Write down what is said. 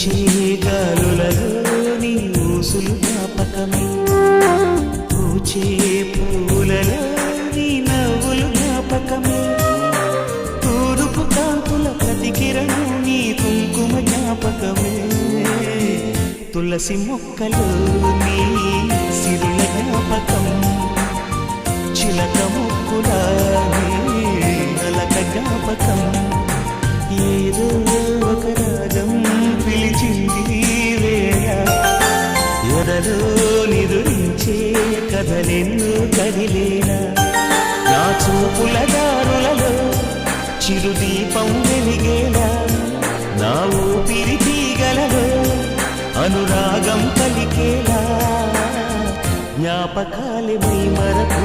వీచే గాలులలో నీ ఊసులు జ్ఞాపకమే పూచే పూలలో నవ్వులు జ్ఞాపకమే. తూరుపు కాంతుల ప్రతి కిరణం నీ కుంకుమ జ్ఞాపకమే. తులసి మొక్కలు నీ సిరుల జ్ఞాపకం. చిలక ముక్కుల నిన్ను కదిలేనా నా చూపుల దారులలో చిరుదీపం వెలిగేలా నా ఊపిరి తీగలలో అనురాగం పలికేలా జ్ఞాపకాలే మై మరకు